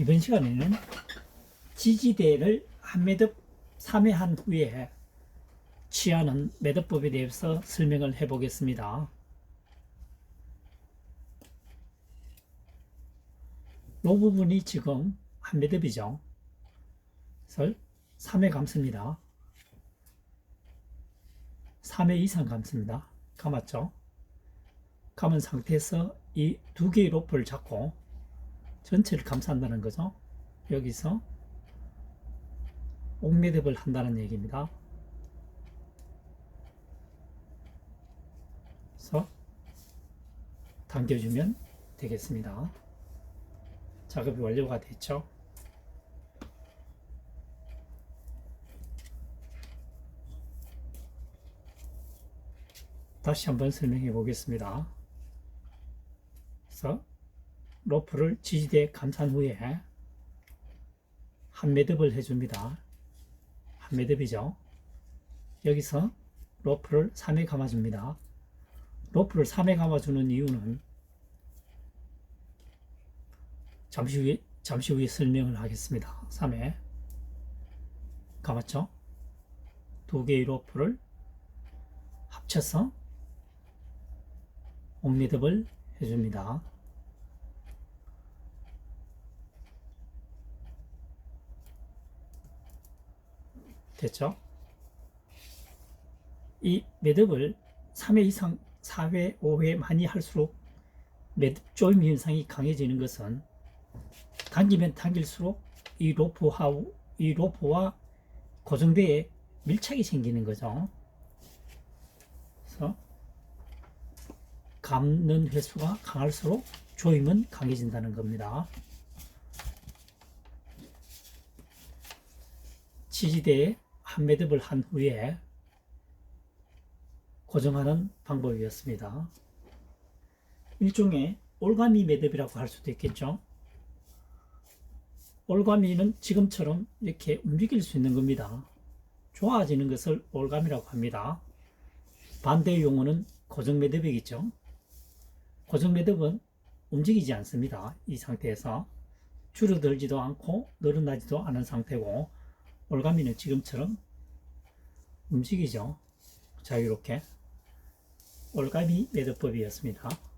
이번 시간에는 지지대를 한 매듭 3회 한 후에 취하는 매듭법에 대해서 설명을 해 보겠습니다. 이 부분이 지금 한 매듭이죠. 그래서 3회 감습니다. 3회 이상 감습니다. 감았죠? 감은 상태에서 이 두 개의 로프를 잡고 전체를 감싼다는 거죠. 여기서 옥매듭을 한다는 얘기입니다. 그래서 당겨주면 되겠습니다. 작업이 완료가 됐죠. 다시 한번 설명해 보겠습니다. 그래서 로프를 지지대에 감싼 후에 한 매듭을 해줍니다. 한 매듭이죠. 여기서 로프를 3회 감아줍니다. 로프를 3회 감아주는 이유는 잠시 후에 잠시 후에 설명을 하겠습니다. 3회 감았죠? 두 개의 로프를 합쳐서 옥매듭을 해줍니다. 됐죠? 이 매듭을 3회 이상, 4회, 5회 많이 할수록 매듭 조임 현상이 강해지는 것은 당기면 당길수록 이 로프와, 이 로프와 고정대에 밀착이 생기는 거죠. 그래서 감는 횟수가 강할수록 조임은 강해진다는 겁니다. 지지대에 한 매듭을 한 후에 고정하는 방법이었습니다. 일종의 올가미 매듭이라고 할 수도 있겠죠. 올가미는 지금처럼 이렇게 움직일 수 있는 겁니다. 좋아지는 것을 올가미라고 합니다. 반대 용어는 고정 매듭이겠죠. 고정 매듭은 움직이지 않습니다. 이 상태에서 줄어들지도 않고 늘어나지도 않은 상태고 올가미는 지금처럼 움직이죠. 자유롭게 올가미 매듭법이었습니다.